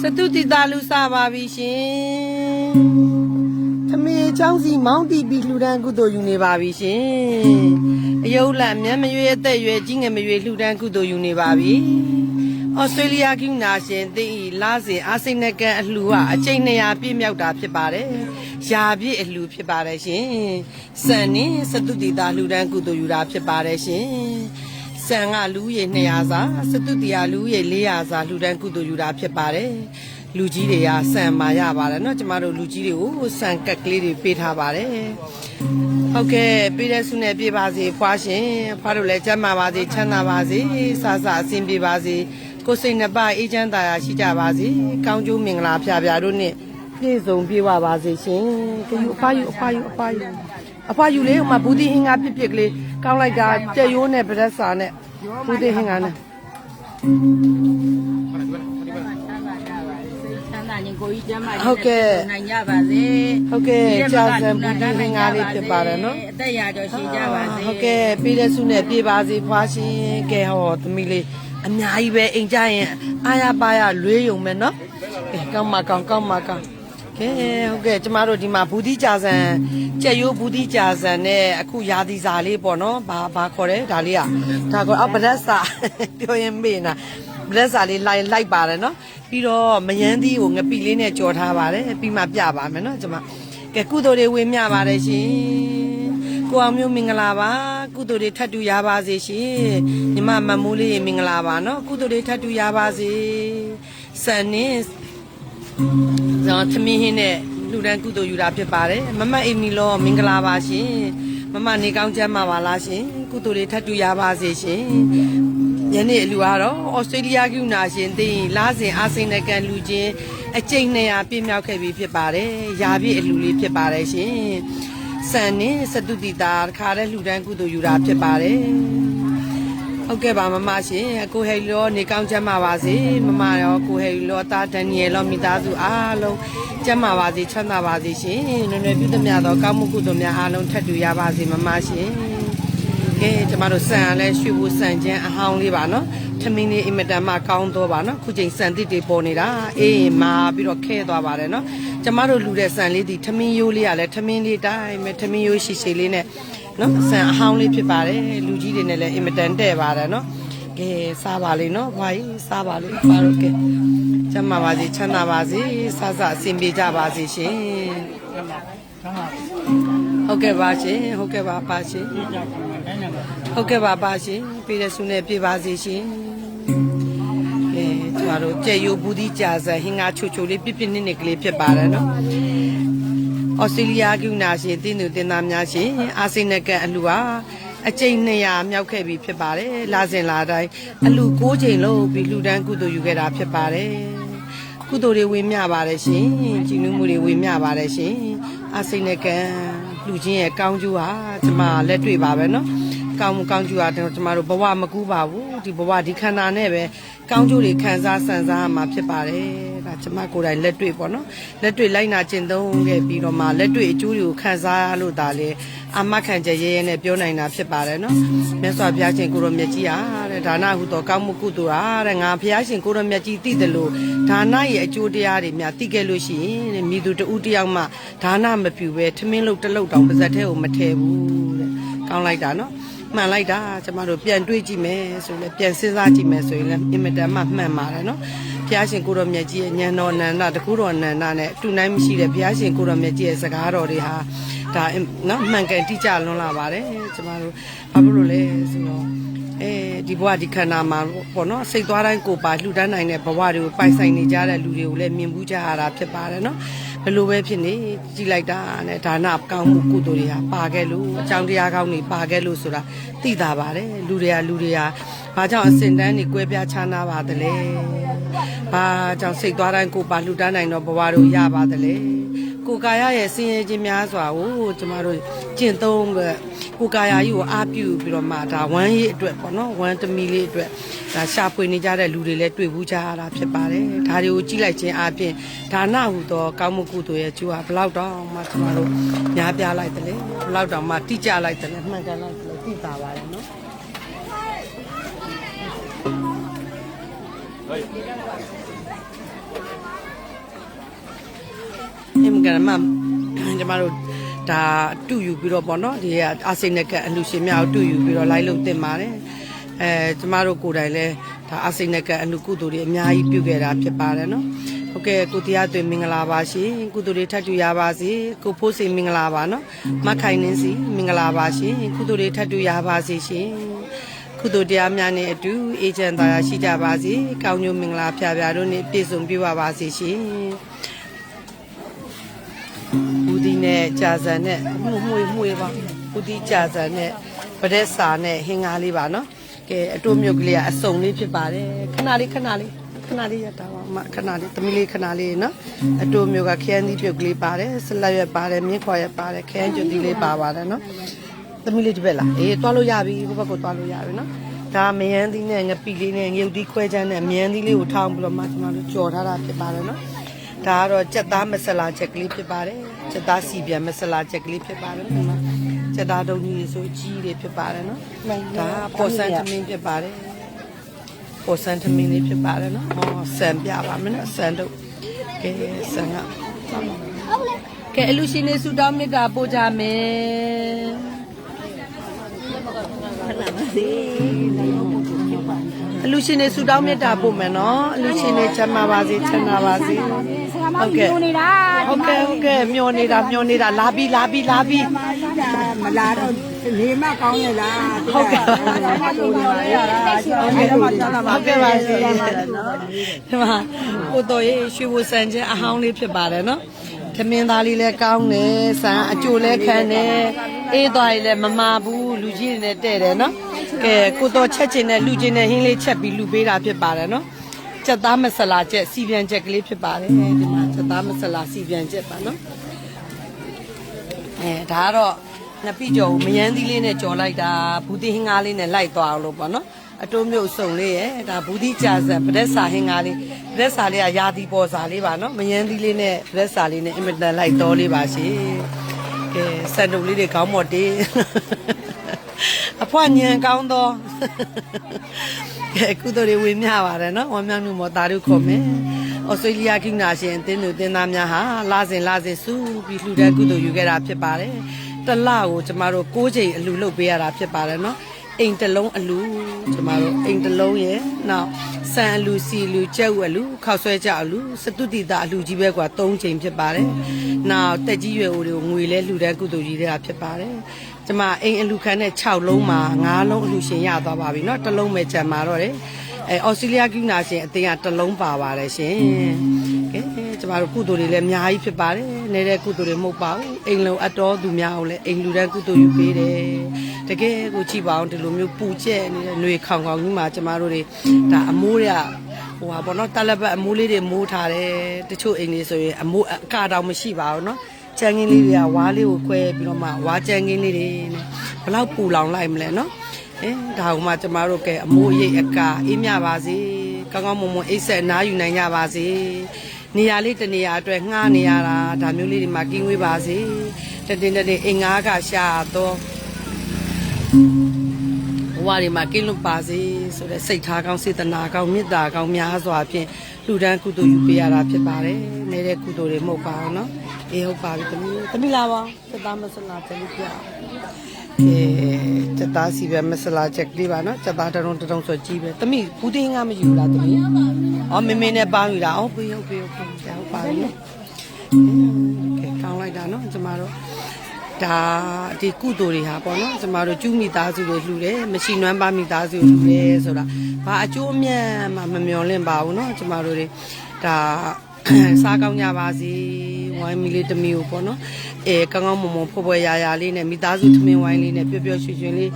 စတုတိတာလူစားပါပြီရှင်။သမီးချောင်းစီမောင်းတီပြီးလှူဒန်းကုသိုလ်ယူနေပါပြီရှင်။အယုတ်လအမျက်မရွေအသက်ရွယ်ကြီးငယ်မရွေလှူဒန်းကုသိုလ်ယူနေပါပြီ။ဩစတြေးလျကယူနာရှင်သိဤလာစဉ်အာစိတ်နကန်အလှူဟာအကျိန်200ပြည့်မြောက်တာဖြစ်ပါတယ်။ယာပြည့်အလှူဖြစ်ပါတယ်ရှင်။စံနင်းစတုတိတာလှူဒန်းကုသိုလ်ယူတာဖြစ်ပါတယ်ရှင်။ ဆန်ကလူရေ200စာစတုတီယာလူရေ400စာလူတန်းကုသိုလ်ယူတာဖြစ်ပါတယ်လူကြီးတွေကဆန်မာရပါတယ်เนาะကျမတို့လူကြီးတွေကိုဆန်ကက်ကလေးတွေပေးထားပါတယ်ဟုတ်ကဲ့ပေးတဲ့ဆုနဲ့ပြေပါစေဖွားရှင်ဖွားတို့လည်းကျမ်းမာပါစေချမ်းသာပါစေစစအဆင်ပြေပါစေကိုယ်စိတ်နှစ်ပါးအေးချမ်းသာယာရှိကြပါစေကောင်းကျိုးမင်္ဂလာဖျားဖျားတို့နဲ့ပြည့်စုံပြေဝပါစေရှင်ကြယူအဖားယူအဖားယူအဖားယူအဖားယူလေးဟိုမှာဘူးတိဟင်းကပြစ်ပြစ်ကလေး ကောင်းလိုက်တာကြက်ရိုးနဲ့ဗရက်စာနဲ့ဘူးတိဟင်းကနဲ့ချမ်းသာရင်ကိုကြီးကျမ်းမာဟုတ်ကဲ့နိုင်ကြပါစေဟုတ်ကဲ့ကြာစံဘူးတိဟင်းကလေးဖြစ်ပါတယ်နော်အသက်ရာကျော်ရှိကြပါစေဟုတ်ကဲ့ပေးတဲ့ဆုနဲ့ပြေပါစေဖွားရှင်ကဲဟောသမီးလေးအများကြီးပဲအိမ်ကြရင်အာရပါရလွေးယုံမယ်နော်ကဲကောင်းပါကောင်းကောင်းပါကောင်း ကဲဟုတ်ကဲ့ကျမတို့ဒီမှာဘူးတိကြာစံကြက်ရိုးဘူးတိကြာစံနဲ့အခုရာသီစာလေးပေါ့နော်ဘာဘာခေါ်တယ်ဒါလေးอ่ะဒါကောအော်ဗရက်စာပြောရင်မေးနာဗရက်စာလေးလိုက်လိုက်ပါတယ်နော်ပြီးတော့မယန်းသီးကိုငပိလေးနဲ့ကြော်ထားပါတယ်ပြီးမှပြပါမယ်နော်ကျမကဲကုသိုလ်တွေဝင်မြပါတယ်ရှင်ကိုအောင်မျိုးမင်္ဂလာပါကုသိုလ်တွေထပ်တူရပါစေရှင်ညီမမမိုးလေးမင်္ဂလာပါနော်ကုသိုလ်တွေထပ်တူရပါစေစံနင်း ဇောသမီးဟင်းနဲ့လူတန်းကုသိုလ်ယူတာဖြစ်ပါတယ်မမအိမ်မီလောမင်္ဂလာပါရှင်မမနေကောင်းချမ်းပါပါလားရှင်ကုသိုလ်တွေထပ်တူရပါစေရှင်ယနေ့အလူကတော့ဩစတြေးလျကယူနာရှင်သိရင်လာစဉ်အာစိန်နကန်လူချင်းအကျိန်200ပြည့်မြောက်ခဲ့ပြီဖြစ်ပါတယ်ယာပြည့်အလူလေးဖြစ်ပါတယ်ရှင်စံနဲ့စတုတိတာတခါတည်းလှူဒန်းကုသိုလ်ယူတာဖြစ်ပါတယ် ဟုတ်ကဲ့ပါမမရှင်ကိုဟယ်လောနေကောင်းချမ်းပါပါစေမမရောကိုဟယ်လောသားဒန်နီယယ်လောမိသားစုအားလုံးကျမ်းပါပါစေချမ်းသာပါစေရှင်နွယ်နွယ်ပြုသမျှသောကောင်းမှုကုသိုလ်များအားလုံးထပ်တူရပါစေမမရှင်ကဲကျမတို့စံရလဲရွှေဘူစံချင်းအဟောင်းလေးပါနော်ထမင်းလေးအင်မတန်မှကောင်းတော့ပါနော်ခုချိန်စံတစ်တွေပေါ်နေတာအေးမာပြီးတော့ခဲသွားပါတယ်နော်ကျမတို့လူတဲ့စံလေးဒီထမင်းရိုးလေးကလည်းထမင်းလေးတိုင်းမဲ့ထမင်းရိုးရှိရှိလေးနဲ့ နော်စံအဟောင်းလေးဖြစ်ပါတယ်လူကြီးတွေနဲ့လည်းအင်မတန်တဲ့ပါတယ်နော်ကဲစားပါလေနော်ဘွာကြီးစားပါလေပါတော့ကဲကျမ်းပါပါစေချမ်းသာပါစေစစအဆင်ပြေကြပါစေရှင်ဟုတ်ကဲ့ပါရှင်ဟုတ်ကဲ့ပါပါရှင်ဟုတ်ကဲ့ပါပါရှင်ပြည်တဲ့ဆုနဲ့ပြပါစီရှင်ကဲကျမတို့ကြက်ရိုးဘူးဒီကြာစဟင်္ဂါချိုချိုလေးပြစ်ပြစ်နစ်နစ်ကလေးဖြစ်ပါတယ်နော် ဩစတြေးလျကယူနာရှင်တင်းသူတင်းသားများရှင်အာစိနကန်အလှူဟာအကျိန်200မြောက်ခဲ့ပြီဖြစ်ပါတယ်လာစဉ်လာတိုင်းအလှူ6ချိန်လုံးပြီးလှူဒန်းကုသိုလ်ယူခဲ့တာဖြစ်ပါတယ်ကုသိုလ်တွေဝေမျှပါတယ်ရှင်ကြည်နူးမှုတွေဝေမျှပါတယ်ရှင်အာစိနကန်လှူခြင်းရဲ့ကောင်းကျိုးဟာကျမလက်တွေ့ပါပဲနော် ကောင်းမှုကောင်းကျိုးရတယ်ကျမတို့ဘဝမကူးပါဘူးဒီဘဝဒီခန္ဓာနဲ့ပဲကောင်းကျိုးတွေခံစားဆန်စားရမှာဖြစ်ပါတယ်ဒါကျမကိုယ်တိုင်လက်တွေ့ပေါ့နော်လက်တွေ့လိုက်နာကျင့်သုံးခဲ့ပြီးတော့မှလက်တွေ့အကျိုးတွေကိုခံစားရလို့ဒါလေအမခံချက်ရဲရဲနဲ့ပြောနိုင်တာဖြစ်ပါတယ်နော်မြတ်စွာဘုရားရှင်ကိုရောမြတ်ကြီးဟာတဲ့ဒါနဟုသောကောင်းမှုကုသိုလ်ဟာတဲ့ငါဘုရားရှင်ကိုရောမြတ်ကြီးသိတယ်လို့ဒါနရဲ့အကျိုးတရားတွေများသိခဲ့လို့ရှိရင်တဲ့မိသူတဦးတယောက်မှဒါနမပြုဘဲထမင်းလို့တစ်လုတ်တောင်ပါဇက်ထဲကိုမထည့်ဘူးတဲ့ကောင်းလိုက်တာနော် မှန်လိုက်တာကျမတို့ပြန်တွေးကြည့်မယ်ဆိုရင်လည်းပြန်စဉ်းစားကြည့်မယ်ဆိုရင်လည်းအင်မတန်မှမှန်ပါတယ်နော်ဘုရားရှင်ကိုရောမြတ်ကြီးရဲ့ဉာဏ်တော်နန္ဒတကူတော်နန္ဒနဲ့အတူနိုင်မရှိတဲ့ဘုရားရှင်ကိုရောမြတ်ကြီးရဲ့စကားတော်တွေဟာဒါနော်မှန်ကန်တိကျလွန်းလာပါတယ်ကျမတို့ဘာဖြစ်လို့လဲဆိုတော့အဲဒီဘဝဒီခန္ဓာမှာပေါ့နော်စိတ်သွားတိုင်းကိုယ်ပါလှူဒန်းနိုင်တဲ့ဘဝတွေကိုပိုင်ဆိုင်နေကြတဲ့လူတွေကိုလည်းမြင်ဘူးကြရတာဖြစ်ပါတယ်နော် ဘယ်လိုပဲဖြစ်နေကြည်လိုက်တာနဲ့ဒါနကောင်းမှုကုသိုလ်တွေဟာပါခဲ့လို့အကြောင်းတရားကောင်းတွေပါခဲ့လို့ဆိုတာသိတာပါတယ်လူတွေကလူတွေကဘာကြောင့်အစင်တန်းတွေကွဲပြားခြားနာပါသလဲဘာကြောင့်စိတ်သွားတိုင်းကိုယ်ပါလှူဒန်းနိုင်တော့ဘဝတို့ရပါသလဲ ကိုယ်ကာယရဲ့ဆင်းရဲခြင်းများစွာကိုကျမတို့ကျင့်သုံးတဲ့ကိုယ်ကာယကြီးကိုအားပြုပြီးတော့မှဒါဝမ်းရေးအတွက်ပေါ့နော်ဝမ်းတမီလေးအတွက်ဒါရှာဖွေနေကြတဲ့လူတွေလည်းတွေ့ဘူးကြရတာဖြစ်ပါတယ်ဒါတွေကိုကြည့်လိုက်ခြင်းအပြင်ဒါနဟုသောကောင်းမှုကုသိုလ်ရဲ့ကျိုးဟာဘလောက်တောင်မှကျမတို့ညားပြလိုက်တယ်လေဘလောက်တောင်မှတိကျလိုက်တယ်လေမှန်ကန်လိုက်တယ်လေသိတာပါတယ်နော် အင်္ဂရမကျမတို့ဒါတူယူပြီးတော့ပေါ့နော်ဒီကအာစိနကအလူရှင်များကိုတူယူပြီးတော့လိုက်လို့တင်ပါတယ်အဲကျမတို့ကိုယ်တိုင်လဲဒါအာစိနကအလူကုသိုလ်တွေအများကြီးပြုခဲ့တာဖြစ်ပါတယ်နော်ဟုတ်ကဲ့ကိုတရားသွေမင်္ဂလာပါရှင်ကုသိုလ်တွေထပ်တူရပါစေကိုဖိုးစိန်မင်္ဂလာပါနော်မခိုင်နှင်းစီမင်္ဂလာပါရှင်ကုသိုလ်တွေထပ်တူရပါစေရှင်ကုသိုလ်တရားများနဲ့အတူအေဂျင့်သားရရှိကြပါစေကောင်းကျိုးမင်္ဂလာဖျားဖျားတို့နဲ့ပြည့်စုံပြပါပါစေရှင်ဦး ဒီနဲ့ကြာစံနဲ့မှုမှုမှုပါဦးဒီကြာစံနဲ့ပရက်စာနဲ့ဟင်္ဂါလေးပါနော်ကဲအတိုးမြုပ်ကလေးကအစုံလေးဖြစ်ပါတယ်ခဏလေးခဏလေးခဏလေးရတာပါအမခဏလေးသမီးလေးခဏလေးနော်အတိုးမြုပ်ကခရမ်းသီးပြုတ်ကလေးပါတယ်ဆလက်ရွက်ပါတယ်မြင်းခွာရွက်ပါတယ်ခရမ်းကျွတ်သီးလေးပါပါတယ်နော်သမီးလေးတစ်ပက်လားအေးတွားလို့ရပြီဘက်ဘက်ကိုတွားလို့ရပြီနော်ဒါမယန်းသီးနဲ့ငပီလေးနဲ့ငရုတ်သီးခွဲချမ်းနဲ့မယန်းသီးလေးကိုထောင်းပြီးတော့မှကျွန်တော်တို့ကြော်ထားတာဖြစ်ပါတယ်နော်ဒါကတော့ကြက်သားမဆလာချက်ကလေးဖြစ်ပါတယ် ကြက်သားစီပြန်မဆလာချက်ကလေးဖြစ်ပါတယ်ဒီမှာကြက်သားတုံးကြီးဆိုကြီးတွေဖြစ်ပါတယ်နော်ဒါပေါ်ဆန်သမင်းဖြစ်ပါတယ်ပေါ်ဆန်သမင်းလေးဖြစ်ပါတယ်နော်ဟောဆန်ပြပါမယ်နော်ဆန်တို့ကဲဆန်ကကဲအလူရှင်နေဆူတောင်းမြတ်တာပို့ကြမယ်အလူရှင်နေဆူတောင်းမြတ်တာပို့မယ်နော်အလူရှင်နေချမ်းသာပါစေချမ်းသာပါစေ ဟုတ်ကဲ့နေတာဟုတ်ကဲ့ဟုတ်ကဲ့မျောနေတာမျောနေတာလာပြီလာပြီလာပြီမလာတော့နေမကောင်းရလားဟုတ်ကဲ့ဟုတ်ကဲ့ပါရတာဟုတ်ကဲ့ပါကျန်တာပါဟုတ်ကဲ့ပါရှင်ဒီမှာကိုတော်ရေးရွှေဘိုစံချင်းအဟောင်းလေးဖြစ်ပါတယ်နော်သမင်းသားလေးလည်းကောင်းတယ်ဆန်အကျိုလည်းခံတယ်အေးသွားရင်လည်းမမာဘူးလူကြီးတွေနဲ့တဲ့တယ်နော်ကဲကိုတော်ချက်ချင်တဲ့လူချင်းနဲ့ဟင်းလေးချက်ပြီးလူပေးတာဖြစ်ပါတယ်နော် ချက်သားမဆလာချက်စီပြန်ချက်ကလေးဖြစ်ပါတယ်ဒီမှာချက်သားမဆလာစီပြန်ချက်ပါနော်အဲဒါကတော့ငပိကျော်ကိုမယန်းသီးလေးနဲ့ကြော်လိုက်တာဘူးတိဟင်းကားလေးနဲ့လိုက်သွားအောင်လို့ပေါ့နော်အတိုးမြုပ်စုံလေးရဲ့ဒါဘူးတိကြာစံပရက်စာဟင်းကားလေးပရက်စာလေးကရာသီပေါ်စာလေးပါနော်မယန်းသီးလေးနဲ့ပရက်စာလေးနဲ့အင်မတန်လိုက်တော်လေးပါရှင်ကဲစံတုံလေးတွေခေါင်းမော်တေးအဖွားညံကောင်းတော့ ကဲကုသိုလ်တွေဝေမျှပါတယ်နော်ဝမ်းမြောက်မှုမော်တာတို့ခေါ်မယ်ဩစတြေးလျကိန်းနာရှင်အသင်းသူအသင်းသားများဟာလာစဉ်လာစဉ်စုပြီးလှူတဲ့ကုသိုလ်ယူခဲ့တာဖြစ်ပါတယ်တစ်လကိုကျမတို့6ချိန်အလှူလုပ်ပေးရတာဖြစ်ပါတယ်နော် အိမ်တစ်လုံးအလူကျမတို့အိမ်တစ်လုံးရဲ့နောက်ဆန်အလူစီအလူကြက်ဥအလူခောက်ဆွဲကြအလူစတုတိတာအလူကြီးပဲกว่า3ချိန်ဖြစ်ပါတယ်နောက်တက်ကြီးရွယ်အိုတွေကိုငွေလဲလှူတဲ့ကုသိုလ်ကြီးတွေကဖြစ်ပါတယ်ကျမအိမ်အလူခန်းနဲ့6လုံးမှာ9လုံးအလူရှင်ရသွားပါပြီเนาะတစ်လုံးပဲကျန်มาတော့တယ်အဲဩစတြေးလျကိန်းနာရှင်အတင်းကတစ်လုံးပါပါတယ်ရှင် ကဲကျမတို့ကုသိုလ်တွေလည်းအများကြီးဖြစ်ပါတယ်နေတဲ့ကုသိုလ်တွေမဟုတ်ပါဘူးအိမ်လုံးအတော်သူများအောင်လည်းအိမ်လူတဲ့ကုသိုလ်ယူပေးတယ်တကယ်ကိုကြည့်ပါအောင်ဒီလိုမျိုးပူကျက်နေတဲ့ຫນွေခေါင်ခေါင်ကြီးမှာကျမတို့တွေဒါအမိုးတွေကဟိုပါဘောနော်တလပတ်အမိုးလေးတွေမိုးထားတယ်တချို့အိမ်တွေဆိုရင်အမိုးအကာတောင်မရှိပါဘူးနော်ချန်ကင်းလေးတွေကဝါးလေးကိုခွဲပြီးတော့မှဝါးချန်ကင်းလေးတွေနဲ့ဘလောက်ပူလောင်လိုက်မလဲနော်အဲဒါကမှကျမတို့ကအမိုးရိပ်အကာအေးမြပါစေကောင်းကောင်းမွန်မွန်အိတ်ဆက်အနားယူနိုင်ကြပါစေ နေရာလေးတနေရာအတွက်ငှားနေရတာဒါမျိုးလေးတွေမှာကင်းဝေးပါစေတတင်တတင်အင်္ဂါကရှာတော့ဘဝတွေမှာကင်းလွတ်ပါစေဆိုတဲ့စိတ်ထားကောင်းစေတနာကောင်းမေတ္တာကောင်းများစွာဖြင့်လူဒန်းကုသိုလ်ယူပေးရတာဖြစ်ပါတယ်။နေတဲ့ကုသိုလ်တွေမဟုတ်ပါဘူးနော်။အေးဟုတ်ပါပြီသမီး။သမီးလာပါ။စသားမဆလာချက်လေးပြ။အဲ ကျက်သားစီပဲမဆလာချက်ကလေးပါနော်ကျက်သားတရုံတရုံဆိုကြီးပဲတမိဘူးတင်းကမယူလားတမိအော်မမေနဲ့ပေါင်းယူလားအော်ပေးဟုတ်ပေးဟုတ်ကြောက်ပါလေကဲကောင်းလိုက်တာနော်ကျမတို့ဒါဒီကုသိုလ်တွေဟာပေါ့နော်ကျမတို့ကျူးမိသားစုတွေလှူတယ်မရှိနွမ်းပါမိသားစုတွေလှူတယ်ဆိုတာဘာအကျိုးအမြတ်မှမမျော်လင့်ပါဘူးနော်ကျမတို့တွေဒါ စားကောင်းကြပါစေဝိုင်းမီလေးတစ်မီကိုပေါ့နော်အဲကောင်းကောင်းမွန်မွန်ဖွယ်ဖွယ်ရာရာလေးနဲ့မိသားစုထမင်းဝိုင်းလေးနဲ့ပျော်ပျော်ရွှင်ရွှင်လေး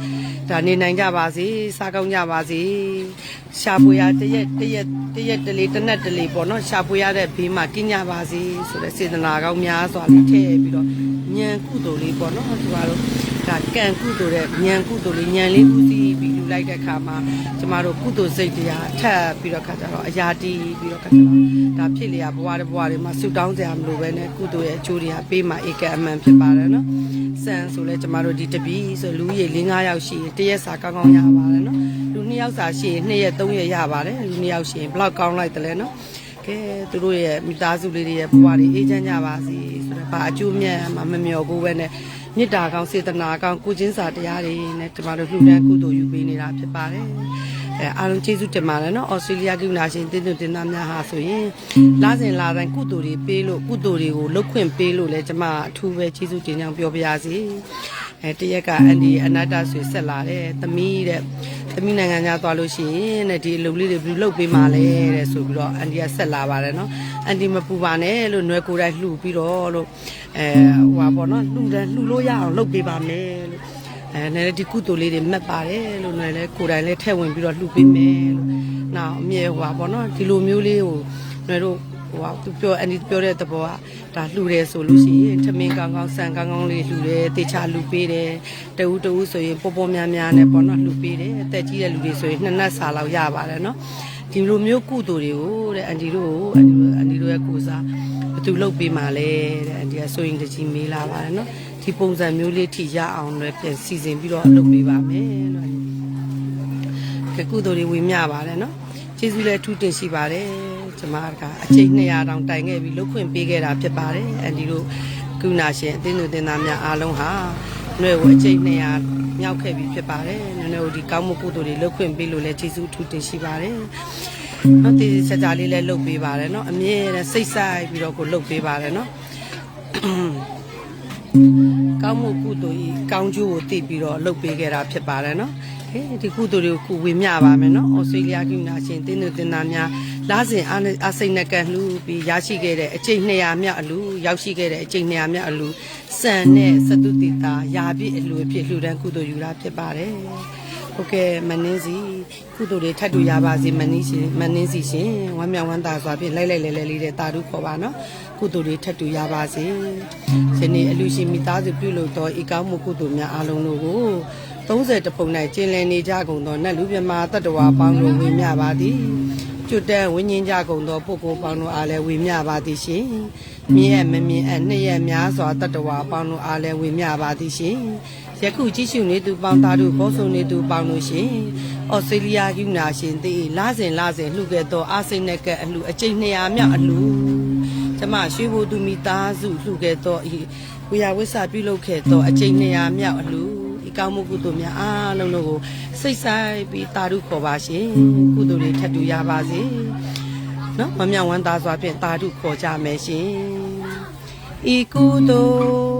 ဒါနေနိုင်ကြပါစေစားကောင်းကြပါစေရှာဖွေရတရက်တရက်တရက်တလေတစ်နက်တလေပေါ့နော်ရှာဖွေရတဲ့ဘေးမှာကင်းကြပါစေဆိုတဲ့စေတနာကောင်းများစွာလေးထည့်ပြီးတော့ဉာဏ်ကုသိုလ်လေးပေါ့နော်ကျမတို့ ဒါကံကုသိုလ်တဲ့ဉာဏ်ကုသိုလ်လေးဉာဏ်လေးဦးစီးပြီးလူလိုက်တဲ့ခါမှာကျမတို့ကုသိုလ်စိတ်တရားထပ်ပြီးတော့ခါကြတော့အရာတီးပြီးတော့ခါကြတော့ဒါဖြစ်လျာဘဝတစ်ဘဝတွေမှာဆူတောင်းကြရမလို့ပဲနဲ့ကုသိုလ်ရဲ့အကျိုးတွေကပေးမှာဧကအမှန်ဖြစ်ပါတယ်နော်စံဆိုလဲကျမတို့ဒီတပီဆိုလူကြီး၄-၅ယောက်ရှိရင်တရက်စာကောင်းကောင်းရပါတယ်နော်လူလူနှစ်ယောက်စာရှိရင်နှစ်ရက်သုံးရက်ရပါတယ်လူနှစ်ယောက်ရှိရင်ဘယ်လောက်ကောင်းလိုက်တယ်လဲနော်ကဲသူတို့ရဲ့မိသားစုလေးတွေရဲ့ဘဝတွေအေးချမ်းကြပါစေဆိုတော့ဘာအကျိုးမြတ်မှမမျှော်ဘူးပဲနဲ့ မေတ္တာကောင်းစေတနာကောင်းကိုချင်းစာတရားတွေနဲ့ဒီမှာတို့လှူဒန်းကုသိုလ်ယူပေးနေတာဖြစ်ပါတယ်အဲအားလုံးကျေးဇူးတင်ပါတယ်နော်ဩစတြေးလျကလူနာရှင်တင်းတွင်တင်သားများဟာဆိုရင်လာစဉ်လာတိုင်းကုသိုလ်တွေပေးလို့ကုသိုလ်တွေကိုလှုပ်ခွင့်ပေးလို့လဲကျမအထူးပဲကျေးဇူးတင်ကြောင်းပြောပါရစေအဲတရက်ကအန်ဒီအနာတဆွေဆက်လာတဲ့သမီးတဲ့သမီးနိုင်ငံခြားသွားလို့ရှိရင်တဲ့ဒီအလုပ်လေးတွေဘယ်လိုလုပ်ပေးမှလဲတဲ့ဆိုပြီးတော့အန်ဒီကဆက်လာပါတယ်နော်အန်ဒီမပူပါနဲ့လို့ຫນွယ်ကိုယ်တိုင်လှူပြီးတော့လို့ အဲဟိုပါပေါ့နော်လှူတယ်လှူလို့ရအောင်လုပ်ပေးပါမယ်လို့အဲနဲ့ဒီကုသိုလ်လေးတွေမှတ်ပါတယ်လို့လည်းလည်းကိုယ်တိုင်လည်းထည့်ဝင်ပြီးတော့လှူပေးမယ်လို့နောက်အမြဲဟိုပါပေါ့နော်ဒီလိုမျိုးလေးကိုတို့တို့ဟိုပါသူပြောအန်ဒီပြောတဲ့သဘောကဒါလှူတယ်ဆိုလို့ရှိရင်ထမင်းကောင်းကောင်းဆန်ကောင်းကောင်းလေးလှူတယ်တေချာလှူပေးတယ်တဦးတဦးဆိုရင်ပေါ်ပေါ်များများနဲ့ပေါ့နော်လှူပေးတယ်အသက်ကြီးတဲ့လူတွေဆိုရင်နှစ်နတ်စာလောက်ရပါတယ်နော်ဒီလိုမျိုးကုသိုလ်တွေကိုတဲ့အန်ဒီတို့ကိုအန်ဒီတို့အန်ဒီတို့ရဲ့ကိုယ်စားဘယ် သူလုပ်ပေးမှလဲတဲ့အန်ဒီကဆိုရင်တကြီးမေးလာပါတယ်နော်ဒီပုံစံမျိုးလေးထိရအောင်လည်းပြန်စီစဉ်ပြီးတော့လုပ်ပေးပါမယ်လို့ကဲကုသိုလ်တွေဝေမျှပါတယ်နော်ကျေးဇူးလည်းအထူးတင်ရှိပါတယ်ကျမကအချိန်200တောင်တိုင်ခဲ့ပြီးလုတ်ခွင့်ပေးခဲ့တာဖြစ်ပါတယ်အန်ဒီတို့ကုနာရှင်အသင်းသူတင်သားများအားလုံးဟာနှွဲကိုအချိန်200မြောက်ခဲ့ပြီးဖြစ်ပါတယ်နည်းနည်းတို့ဒီကောင်းမှုကုသိုလ်တွေလုတ်ခွင့်ပေးလို့လည်းကျေးဇူးအထူးတင်ရှိပါတယ် နော်ဒီစကြလေးလည်းလုတ်ပေးပါတယ်နော်အမြဲတမ်းစိတ်ဆိုင်ပြီးတော့ကိုလုတ်ပေးပါတယ်နော်ကောင်းမှုကုသိုလ်ဤကောင်းကျိုးကိုသိပြီးတော့လုပ်ပေးခဲ့တာဖြစ်ပါတယ်နော်ဟေးဒီကုသိုလ်တွေကိုခုဝေမျှပါမယ်နော်ဩစတြေးလျကနာရှင်တင်းသူတင်သားများလာစဉ်အားနဲ့အစိတ်နဲ့ကန်လှူပြီးရရှိခဲ့တဲ့အကျိတ်200မြောက်အလူရောက်ရှိခဲ့တဲ့အကျိတ်200မြောက်အလူစံနဲ့စတုတိတာယာပြည့်အလူအဖြစ်လှူဒန်းကုသိုလ်ယူတာဖြစ်ပါတယ် ဟုတ်ကဲ့မနှင်းစီကုသိုလ်တွေထပ်တူရပါစေမနှင်းရှင်မနှင်းစီရှင်ဝမ်းမြောက်ဝမ်းသာစွာဖြင့်လိုက်လိုက်လဲလဲလေးတဲ့တာဓုခေါ်ပါနော်ကုသိုလ်တွေထပ်တူရပါစေယနေ့အလူရှင်မိသားစုပြုလို့တော်ဤကောင်းမှုကုသိုလ်များအားလုံးတို့ကို30တဖုံ၌ကျင်လည်နေကြကုန်သောနတ်လူမြမာတတ္တဝါပေါင်းတို့ဝေမျှပါသည်ကျွတ်တဲ့ဝိညာဉ်ကြကုန်သောပုဂ္ဂိုလ်ပေါင်းတို့အားလည်းဝေမျှပါသည်ရှင်မြင့်အမမြင့်အနှစ်ရက်များစွာတတ္တဝါပေါင်းတို့အားလည်းဝေမျှပါသည်ရှင် ယခုကြည့်ရှုနေသူပေါင်းသားတို့ဘောဆုံနေသူပေါင်းတို့ရှင်ဩစတြေးလျကနာရှင်တေလာစဉ်လာစဉ်လှူခဲ့သောအာစိတ်နဲ့ကအလှအကျိတ်200မြောက်အလှကျမရွှေဘိုသူမိသားစုလှူခဲ့သောဤဝေယဝိဆာပြုလုပ်ခဲ့သောအကျိန်200မြောက်အလှဤကောင်းမှုကုသိုလ်များအားလုံးတို့ကိုစိတ်ဆိုင်ပြီးတာဓုခေါ်ပါရှင်ကုသိုလ်တွေထပ်တူရပါစေနော်မမြောင်ဝမ်းသားစွာဖြင့်တာဓုခေါ်ကြမယ်ရှင်ဤကုသိုလ်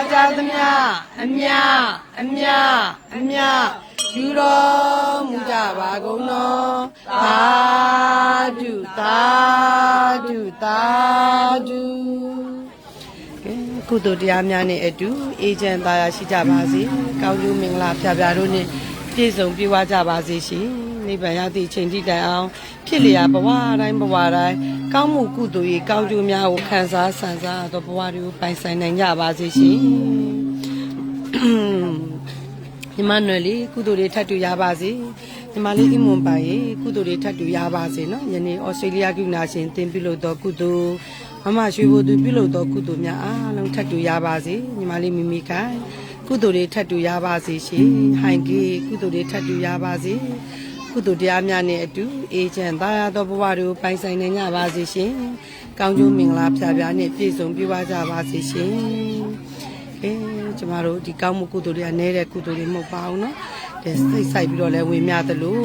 လုံးကြာကြာသမျှအမြအမြအမြယူတော်မူကြပါကုန်တော်သာဓုသာဓုသာဓုကဲကုသိုလ်တရားများနဲ့အတူအေဂျင့်သားရရှိကြပါစေကောင်းကျိုးမင်္ဂလာဖျားဖျားတို့နဲ့ပြည့်စုံပြည့်ဝကြပါစေရှင်နိဗ္ဗာန်ရောက်သည့်အချိန်ထိတိုင်အောင်ဖြစ်လျာဘဝတိုင်းဘဝတိုင်း ကောင်းမှုကုသိုလ်ရေးကောင်းကျိုးများကိုခံစားဆန်စားသောဘဝတွေကိုပိုင်ဆိုင်နိုင်ကြပါစေရှင်ညီမနွယ်လေးကုသိုလ်တွေထပ်တူရပါစေညီမလေးအမွန်ပိုင်ရေကုသိုလ်တွေထပ်တူရပါစေနော်ယနေ့ဩစတြေးလျကနာရှင်တင်ပြုလို့သောကုသိုလ်မမရွှေဘိုသူပြုလို့သောကုသိုလ်များအားလုံးထပ်တူရပါစေညီမလေးမိမိခိုင်ကုသိုလ်တွေထပ်တူရပါစေရှင်ဟိုင်ကေကုသိုလ်တွေထပ်တူရပါစေ ကုသိုလ်တရားများနဲ့အတူအေဂျင့်သားရသောဘဝတွေကိုပိုင်ဆိုင်နိုင်ကြပါစေရှင်။ကောင်းကျိုးမင်္ဂလာဖျားဖျားနဲ့ပြည့်စုံပြည့်ဝကြပါစေရှင်။အဲကျမတို့ဒီကောင်းမှုကုသိုလ်တွေကနေတဲ့ကုသိုလ်တွေမဟုတ်ပါဘူးနော်။တဲ့စိတ်ဆိုင်ပြီးတော့လဲဝေမျှသလို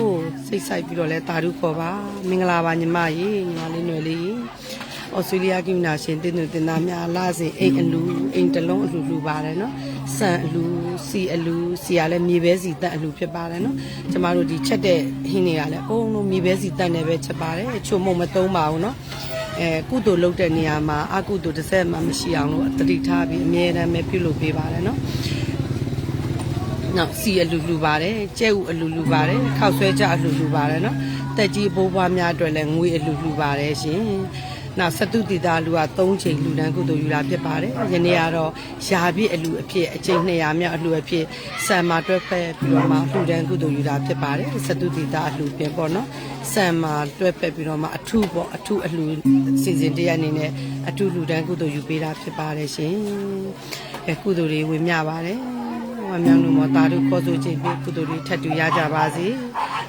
စိတ်ဆိုင်ပြီးတော့လဲတာဓုခေါ်ပါမင်္ဂလာပါညီမရေညီမလေးຫນွယ်လေး ဩစတြေးလျကနာရှင်တင်းသူတင်သားများလာစဉ်အိမ်အလူအိမ်တလုံးအလူလူပါတယ်နော်ဆန်အလူစီအလူစီကလည်းမြေပဲစီတက်အလူဖြစ်ပါတယ်နော်ကျမတို့ဒီချက်တဲ့ဟင်းတွေကလည်းအုံလုံးမြေပဲစီတက်နေပဲချက်ပါတယ်ချို့မုံမသုံးပါဘူးနော်အဲကုသိုလ်လုပ်တဲ့နေရာမှာအကုသိုလ်တစ်ဆက်မှမရှိအောင်လို့တတိထားပြီးအမြဲတမ်းပဲပြုလုပ်ပေးပါတယ်နော်နောက်စီအလူလူပါတယ်ကျဲဥအလူလူပါတယ်ခောက်ဆွဲကြအလူလူပါတယ်နော်တက်ကြီးဘိုးဘွားများအတွက်လည်းငွေအလူလူပါတယ်ရှင် နောက်စတုတီတာလူက3ချိန်လူတန်းကုသိုလ်ယူလာဖြစ်ပါတယ်ယနေ့ကတော့ယာပြည့်အလူအဖြစ်အချိန်200မြောက်အလူအဖြစ်ဆံမာတွဲဖက်ပြီးတော့မှလူတန်းကုသိုလ်ယူလာဖြစ်ပါတယ်စတုတီတာအလူပြင်ပေါ့နော်ဆံမာတွဲဖက်ပြီးတော့မှအထုပေါ့အထုအလူစီစဉ်တရက်အနေနဲ့အထုလူတန်းကုသိုလ်ယူပေးတာဖြစ်ပါတယ်ရှင်အဲကုသိုလ်တွေဝင်မြပါတယ်ဝမ်းမြောက်လို့မောတာတို့ခေါ်ဆိုခြင်းဖြင့်ကုသိုလ်တွေထပ်တူရကြပါစေ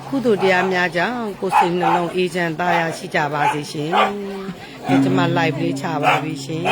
ကုသိုလ်တရားများကြောင့်ကိုယ်စိတ်နှလုံးအေးချမ်းသာယာရှိကြပါစေရှင် ဒီကျမ live လေးချပါပြီရှင်